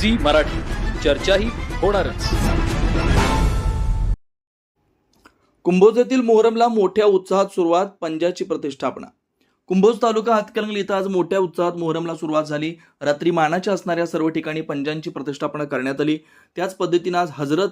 Zee Marathi. चर्चाही होणारच. कुंभोजेतील मोहरमला मोठ्या उत्साहात सुरुवात पंजाची प्रतिष्ठापना. कुंभोज तालुका हातकणंगले इथं आज मोठ्या उत्साहात मोहरमला सुरुवात झाली. रात्री मानाच्या असणाऱ्या सर्व ठिकाणी पंजांची प्रतिष्ठापना करण्यात आली. त्याच पद्धतीनं आज हजरत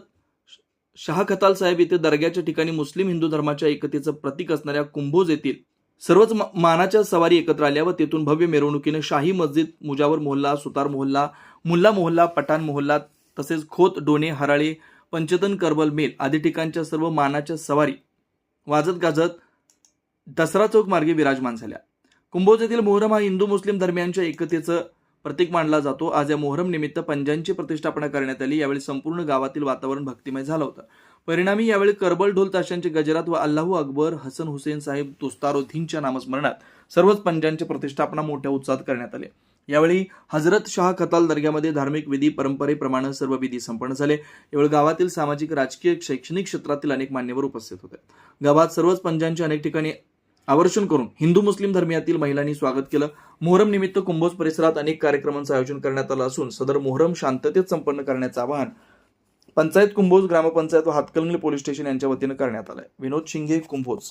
शाह खताल साहेब येथे दर्ग्याच्या ठिकाणी मुस्लिम हिंदू धर्माच्या एकतेचं प्रतीक असणाऱ्या कुंभोज येथील सर्वच मानाच्या सवारी एकत्र आल्या व तेथून भव्य मिरवणुकीने शाही मस्जिद मुजावर मोहल्ला सुतार मोहल्ला मुल्ला मोहल्ला पठाण मोहल्ला तसेच खोत डोणे हराळे पंचतन करबल मेल आदी ठिकाणच्या सर्व मानाच्या सवारी वाजत गाजत दसरा चौक मार्गे विराजमान झाल्या. कुंभोज येथील मोहरम हा हिंदू मुस्लिम धर्मियांच्या एकतेचं प्रतीक मानला जातो. आज या मोहरम निमित्त पंजांची प्रतिष्ठापना करण्यात आली. यावेळी संपूर्ण गावातील वातावरण भक्तिमय झालं होतं. परिणामी यावेळी करबल ढोल ताशांचे गजरात व अल्लाहू अकबर हसन हुसेन साहेब तुस्तारोधींच्या नामस्मरणात सर्वच पंजांची प्रतिष्ठापना मोठ्या उत्साहात करण्यात आले. यावेळी हजरत शाह खताल दर्ग्यामध्ये धार्मिक विधी परंपरेप्रमाणे सर्व विधी संपन्न झाले. यावेळी गावातील सामाजिक राजकीय शैक्षणिक क्षेत्रातील अनेक मान्यवर उपस्थित होते. गावात सर्वच पंजांचे अनेक ठिकाणी आवर्षण करून हिंदू मुस्लिम धर्मियातील महिलांनी स्वागत केलं. मोहरम निमित्त कुंभोज परिसरात अनेक कार्यक्रमांचं आयोजन करण्यात आलं असून सदर मोहरम शांततेत संपन्न करण्याचं आवाहन पंचायत कुंभोज ग्रामपंचायत व हातकलंगले पोलीस स्टेशन यांच्या वतीनं करण्यात आलंय. विनोद शिंगे कुंभोज.